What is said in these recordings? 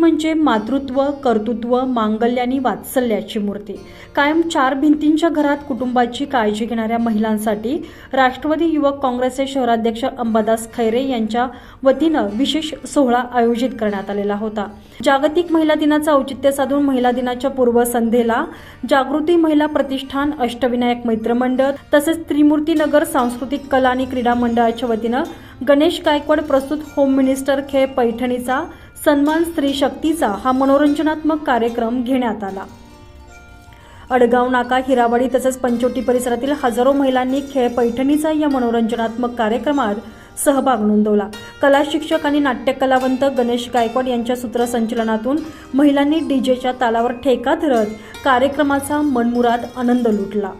म्हणजे मातृत्व कर्तृत्व मांगल्यानी वात्सल्याची मूर्ती. कायम चार भिंतींच्या घरात कुटुंबाची काळजी घेणाऱ्या महिलांसाठी राष्ट्रवादी युवक काँग्रेसचे शहराध्यक्ष अंबादास खैरे यांच्या वतीनं विशेष सोहळा आयोजित करण्यात आलेला होता. जागतिक महिला दिनाचं औचित्य साधून महिला दिनाच्या पूर्वसंध्येला जागृती महिला प्रतिष्ठान अष्टविनायक मैत्र मंडळ तसेच त्रिमूर्तीनगर सांस्कृतिक कला आणि क्रीडा मंडळाच्या वतीनं गणेश गायकवाड प्रस्तुत होम मिनिस्टर खेळ पैठणीचा सन्मान स्त्री शक्तीचा हा मनोरंजनात्मक कार्यक्रम घेण्यात आला. अडगाव नाका हिरावाडी तसेच पंचोटी परिसरातील हजारो महिलांनी खेळ पैठणीचा या मनोरंजनात्मक कार्यक्रमात सहभाग नोंदवला. कला शिक्षक आणि नाट्य कलावंत गणेश गायकवाड यांच्या सूत्रसंचलनातून महिलांनी डीजेच्या तालावर ठेका धरत कार्यक्रमाचा मनमुराद आनंद लुटला.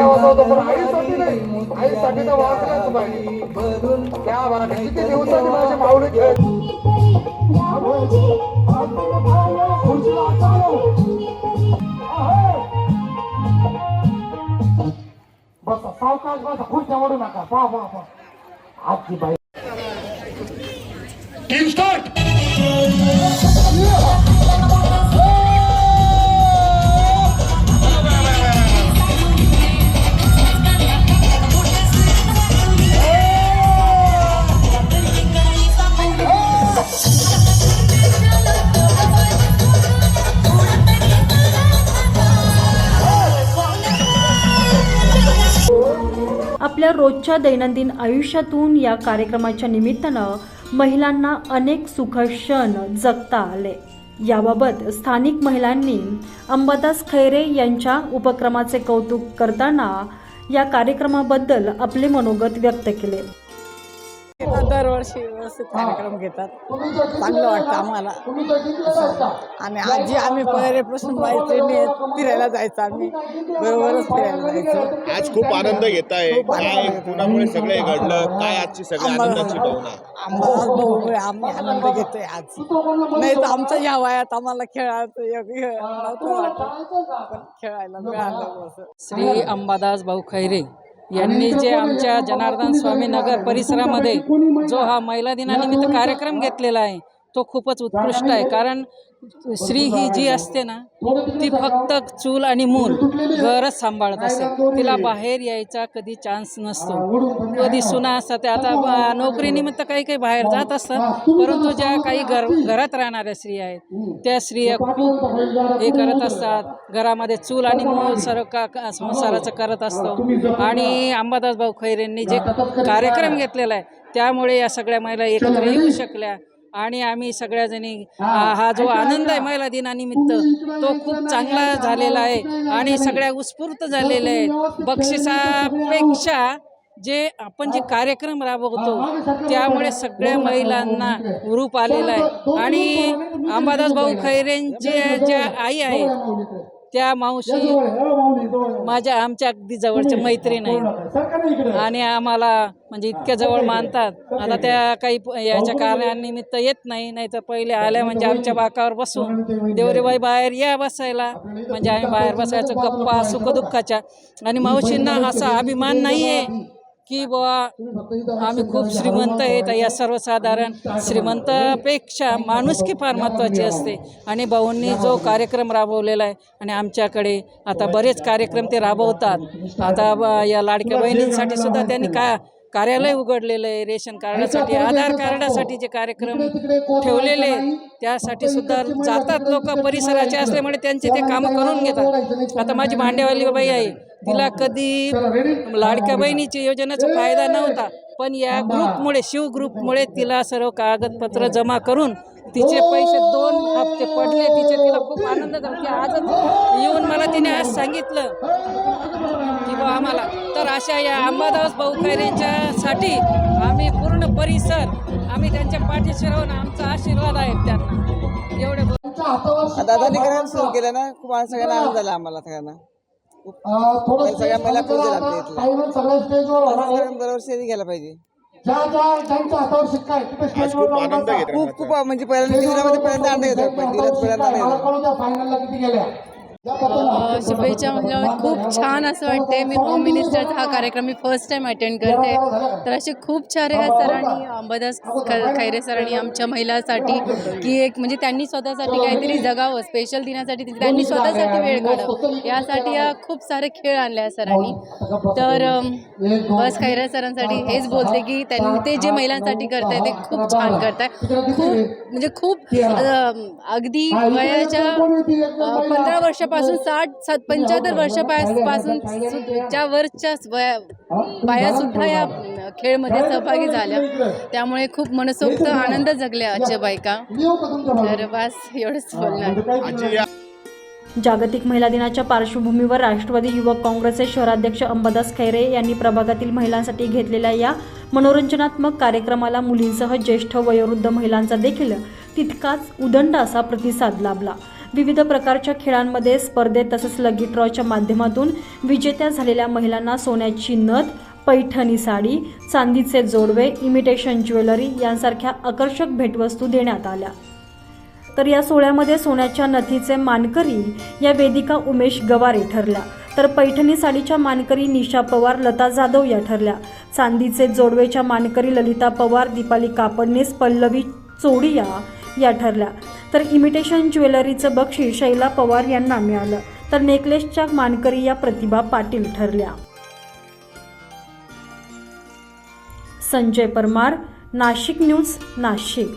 सगळ्यांसाठी पण आईसाठी नाही आईसाठी तर पाहिजे त्या किती माझे माऊली खेळ बस सावकाश बस खुश आवडू नका पा पा पा आजची बाई आपल्या रोजच्या दैनंदिन आयुष्यातून या कार्यक्रमाच्या निमित्तानं महिलांना अनेक सुखक्षण जगता आले. याबाबत स्थानिक महिलांनी अंबादास खैरे यांच्या उपक्रमाचे कौतुक करताना या कार्यक्रमाबद्दल आपले मनोगत व्यक्त केले. दरवर्षी व्यवस्थित कार्यक्रम घेतात. चांगलं वाटतं आम्हाला. आणि आजी आम्ही पहिल्यापासून मैत्रिणी आहेत, फिरायला जायचं आम्ही. बरोबरच फिरायला जायचं. आज खूप आनंद घेत आहे काय. कुणामुळे सगळे घडलं? काय आजची सगळी आनंदाची भावना? आम्हाला आम्ही आनंद घेतोय आज. नाही तर आमच्या ह्या वयात आम्हाला खेळायचं एक हे नव्हतं वाटत. पण खेळायला मिळालं श्री अंबादास भाऊ खैरे. यांनी जे आमच्या जनार्दन स्वामी नगर परिसरामध्ये जो हा महिला दिनानिमित्त कार्यक्रम घेतलेला आहे. तो खूपच उत्कृष्ट आहे. कारण स्त्री ही जी असते ना ती फक्त चूल आणि मूल घरच सांभाळत असते तिला बाहेर यायचा कधी चान्स नसतो. कधी सुना असतात आता नोकरीनिमित्त काही काही बाहेर जात असतात परंतु ज्या काही घर घरात राहणाऱ्या स्त्रिया आहेत त्या स्त्रिया खूप हे करत असतात. घरामध्ये चूल आणि मूल का- संसाराचं करत असतो. आणि अंबादास भाऊ खैरेंनी जे कार्यक्रम घेतलेला आहे त्यामुळे या सगळ्या महिला एकत्र येऊ शकल्या. आणि आम्ही सगळ्याजणी हा. हा जो आनंद आहे महिला दिनानिमित्त तो खूप चांगला झालेला आहे आणि सगळ्या उत्स्फूर्त झालेल्या आहेत. बक्षिसापेक्षा जे आपण जे कार्यक्रम राबवतो त्यामुळे सगळ्या महिलांना रूप आलेलं आहे. आणि अंबादास भाऊ खैरेंचे ज्या आई आहेत त्या मावशी माझ्या आमच्या अगदी जवळच्या मैत्रीण आहेत आणि आम्हाला म्हणजे इतक्या जवळ मानतात. आता त्या काही याच्या कारणानिमित्त येत नाही नाही तर पहिले आल्या म्हणजे आमच्या बाकावर बसून. देवरेबाई बाहेर या बसायला. म्हणजे आम्ही बाहेर बसायचं गप्पा सुखदुःखाच्या आणि मावशींना असा अभिमान नाही आहे की बुवा आम्ही खूप श्रीमंत आहेत या सर्वसाधारण श्रीमंतापेक्षा माणुसकी फार महत्त्वाची असते. आणि भाऊंनी जो कार्यक्रम राबवलेला आहे आणि आमच्याकडे आता बरेच कार्यक्रम ते राबवतात. आता या लाडक्या बहिणींसाठी सुद्धा त्यांनी का कार्यालय उघडलेलं आहे रेशन कार्डासाठी आधार कार्डासाठी जे कार्यक्रम ठेवलेले आहेत त्यासाठी सुद्धा जातात लोक परिसराचे असल्यामुळे त्यांचे ते कामं करून घेतात. आता माझी भांडेवाली बाई आहे. तिला कधी लाडक्या बहिणीची योजनेचा फायदा नव्हता पण या ग्रुपमुळे शिव ग्रुपमुळे तिला सर्व कागदपत्र जमा करून तिचे पैसे दोन हप्ते पडले. तिचे तिला खूप आनंद झाला की आजच येऊन मला तिने आज सांगितलं. की बा आम्हाला. तर अशा या अंबादास भाऊ खैरेंच्यासाठी आम्ही पूर्ण परिसर आम्ही त्यांच्या पाठीशी राहून आमचा आशीर्वाद आहे त्यांना. एवढे आता आधुनिकरण सुरू केलं ना? खूप सगळ्यांना आनंद झाला आम्हाला सगळ्यांना. सगळ्या महिला दरवर्षी घ्यायला पाहिजे. खूप खूप म्हणजे पहिल्यांदा जीवनामध्ये पहिल्यांदा आनंद घेतो पण पहिल्यांदा शुभेच्छा म्हटल्यावर खूप छान असं वाटतंय. मी होम मिनिस्टरचा हा कार्यक्रम मी फर्स्ट टाइम अटेंड करते. तर असे खूप सारे सरांनी अंबादास खैरे सरांनी आमच्या महिलांसाठी की एक म्हणजे त्यांनी स्वतःसाठी काहीतरी जगावं स्पेशल दिनासाठी त्यांनी स्वतःसाठी वेळ काढावं. यासाठी या खूप सारे खेळ आणले सरांनी. तर बस खैरे सरांसाठी हेच बोलते की त्यांनी ते जे महिलांसाठी करताय ते खूप छान करताय. खूप म्हणजे खूप अगदी वयाच्या पंधरा वर्ष वर्षापासून साठ सात पंच्याहत्तर वर्षापासून च्या वरच्या वया बाया सुद्धा या खेळमध्ये सहभागी झाल्या. त्यामुळे खूप मनसोक्त आनंद जगल्या आजच्या बायका. तर बस एवढंच बोलणार. आजी या जागतिक महिला दिनाच्या पार्श्वभूमीवर राष्ट्रवादी युवक काँग्रेसचे शहराध्यक्ष अंबादास खैरे यांनी प्रभागातील महिलांसाठी घेतलेल्या या मनोरंजनात्मक कार्यक्रमाला मुलींसह ज्येष्ठ वयोवृद्ध महिलांचा देखील तितकाच उदंड असा प्रतिसाद लाभला. विविध प्रकारच्या खेळांमध्ये स्पर्धेत तसंच लगी ड्रॉच्या माध्यमातून विजेत्या झालेल्या महिलांना सोन्याची नथ पैठणी साडी चांदीचे जोडवे इमिटेशन ज्वेलरी यांसारख्या आकर्षक भेटवस्तू देण्यात आल्या. तर या सोहळ्यामध्ये सोन्याच्या नथीचे मानकरी या वेदिका उमेश गवारे ठरल्या. तर पैठणी साडीच्या मानकरी निशा पवार लता जाधव या ठरल्या. चांदीचे जोडवेच्या मानकरी ललिता पवार दीपाली कापडनेस पल्लवी चोडिया या ठरल्या. तर इमिटेशन ज्वेलरीचं बक्षीस शैला पवार यांना मिळालं. तर नेकलेसच्या मानकरी या प्रतिभा पाटील ठरल्या. संजय परमार नाशिक न्यूज नाशिक.